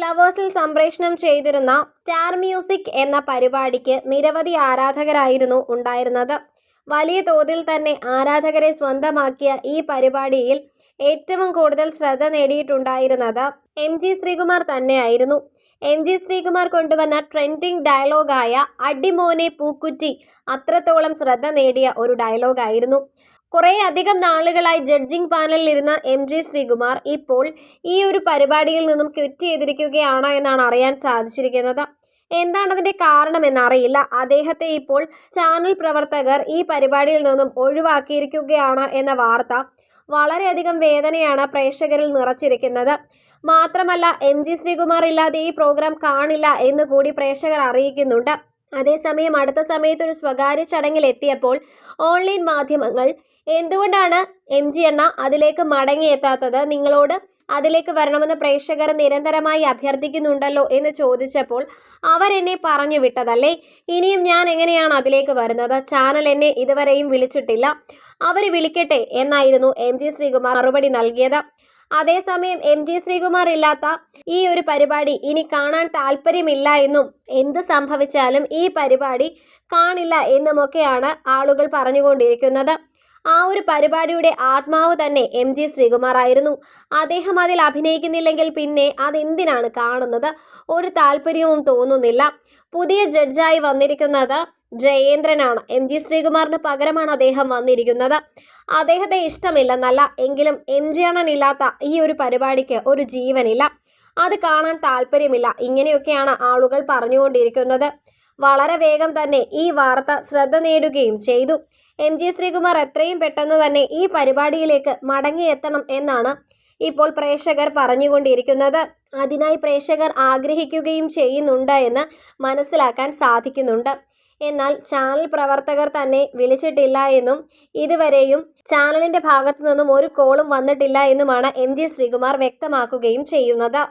ഫ്ലവേഴ്സിൽ സംപ്രേഷണം ചെയ്തിരുന്ന star music എന്ന പരിപാടിക്ക് നിരവധി ആരാധകരായിരുന്നു ഉണ്ടായിരുന്നത്. വലിയ തോതിൽ തന്നെ ആരാധകരെ സ്വന്തമാക്കിയ ഈ പരിപാടിയിൽ ഏറ്റവും കൂടുതൽ ശ്രദ്ധ നേടിയിട്ടുണ്ടായിരുന്നത് എം ജി ശ്രീകുമാർ തന്നെയായിരുന്നു. എം ജി ശ്രീകുമാർ കൊണ്ടുവന്ന ട്രെൻഡിങ് ഡയലോഗായ അടിമോനെ പൂക്കുറ്റി അത്രത്തോളം ശ്രദ്ധ നേടിയ ഒരു ഡയലോഗായിരുന്നു. കുറേ അധികം നാളുകളായി ജഡ്ജിംഗ് പാനലിൽ ഇരുന്ന എം ജി ശ്രീകുമാർ ഇപ്പോൾ ഈ ഒരു പരിപാടിയിൽ നിന്നും ക്വിറ്റ് ചെയ്തിരിക്കുകയാണോ എന്നാണ് അറിയാൻ സാധിച്ചിരിക്കുന്നത്. എന്താണ് അതിന്റെ കാരണമെന്ന് അറിയില്ല അദ്ദേഹത്തെ ഇപ്പോൾ ചാനൽ പ്രവർത്തകർ ഈ പരിപാടിയിൽ നിന്നും ഒഴിവാക്കിയിരിക്കുകയാണ് എന്ന വാർത്ത വളരെയധികം വേദനയാണ് പ്രേക്ഷകരിൽ നിറച്ചിരിക്കുന്നത്. മാത്രമല്ല എം ജി ശ്രീകുമാർ ഇല്ലാതെ ഈ പ്രോഗ്രാം കാണില്ല എന്ന് കൂടി പ്രേക്ഷകർ അറിയിക്കുന്നുണ്ട്. അതേസമയം അടുത്ത സമയത്ത് ഒരു സ്വകാര്യ ചടങ്ങിൽ എത്തിയപ്പോൾ ഓൺലൈൻ മാധ്യമങ്ങൾ എന്തുകൊണ്ടാണ് എം ജി എണ്ണ അതിലേക്ക് മടങ്ങിയെത്താത്തത് നിങ്ങളോട് അതിലേക്ക് വരണമെന്ന് പ്രേക്ഷകർ നിരന്തരമായി അഭ്യർത്ഥിക്കുന്നുണ്ടല്ലോ എന്ന് ചോദിച്ചപ്പോൾ അവരെന്നെ പറഞ്ഞു വിട്ടതല്ലേ? ഇനിയും ഞാൻ എങ്ങനെയാണ് അതിലേക്ക് വരുന്നത്? ചാനൽ എന്നെ ഇതുവരെയും വിളിച്ചിട്ടില്ല. അവർ വിളിക്കട്ടെ എന്നായിരുന്നു എം ജി ശ്രീകുമാർ മറുപടി നൽകിയത്. അതേസമയം എം ജി ശ്രീകുമാർ ഇല്ലാത്ത ഈ ഒരു പരിപാടി ഇനി കാണാൻ താല്പര്യമില്ല എന്നും എന്ത് സംഭവിച്ചാലും ഈ പരിപാടി കാണില്ല എന്നുമൊക്കെയാണ് ആളുകൾ പറഞ്ഞുകൊണ്ടിരിക്കുന്നത്. ആ ഒരു പരിപാടിയുടെ ആത്മാവ് തന്നെ എം ജി ശ്രീകുമാർ ആയിരുന്നു. അദ്ദേഹം അതിൽ അഭിനയിക്കുന്നില്ലെങ്കിൽ പിന്നെ അതെന്തിനാണ് കാണുന്നത്? ഒരു താല്പര്യവും തോന്നുന്നില്ല. പുതിയ ജഡ്ജായി വന്നിരിക്കുന്നത് ജയേന്ദ്രനാണ്. എം ജി ശ്രീകുമാറിന് പകരമാണ് അദ്ദേഹം വന്നിരിക്കുന്നത്. അദ്ദേഹത്തെ ഇഷ്ടമില്ലെന്നല്ല എങ്കിലും എം ജി അണ്ണനില്ലാത്ത ഈ ഒരു പരിപാടിക്ക് ഒരു ജീവനില്ല. അത് കാണാൻ താല്പര്യമില്ല. ഇങ്ങനെയൊക്കെയാണ് ആളുകൾ പറഞ്ഞുകൊണ്ടിരിക്കുന്നത്. വളരെ വേഗം തന്നെ ഈ വാർത്ത ശ്രദ്ധ നേടുകയും ചെയ്തു. എം ജി ശ്രീകുമാർ എത്രയും പെട്ടെന്ന് തന്നെ ഈ പരിപാടിയിലേക്ക് മടങ്ങിയെത്തണം എന്നാണ് ഇപ്പോൾ പ്രേക്ഷകർ പറഞ്ഞുകൊണ്ടിരിക്കുന്നത്. അതിനായി പ്രേക്ഷകർ ആഗ്രഹിക്കുകയും ചെയ്യുന്നുണ്ട് എന്ന് മനസ്സിലാക്കാൻ സാധിക്കുന്നുണ്ട്. എന്നാൽ ചാനൽ പ്രവർത്തകർ തന്നെ വിളിച്ചിട്ടില്ല എന്നും ഇതുവരെയും ചാനലിന്റെ ഭാഗത്തു നിന്നും ഒരു കോളും വന്നിട്ടില്ല എന്നുമാണ് എം ജി ശ്രീകുമാർ വ്യക്തമാക്കുകയും ചെയ്യുന്നത്.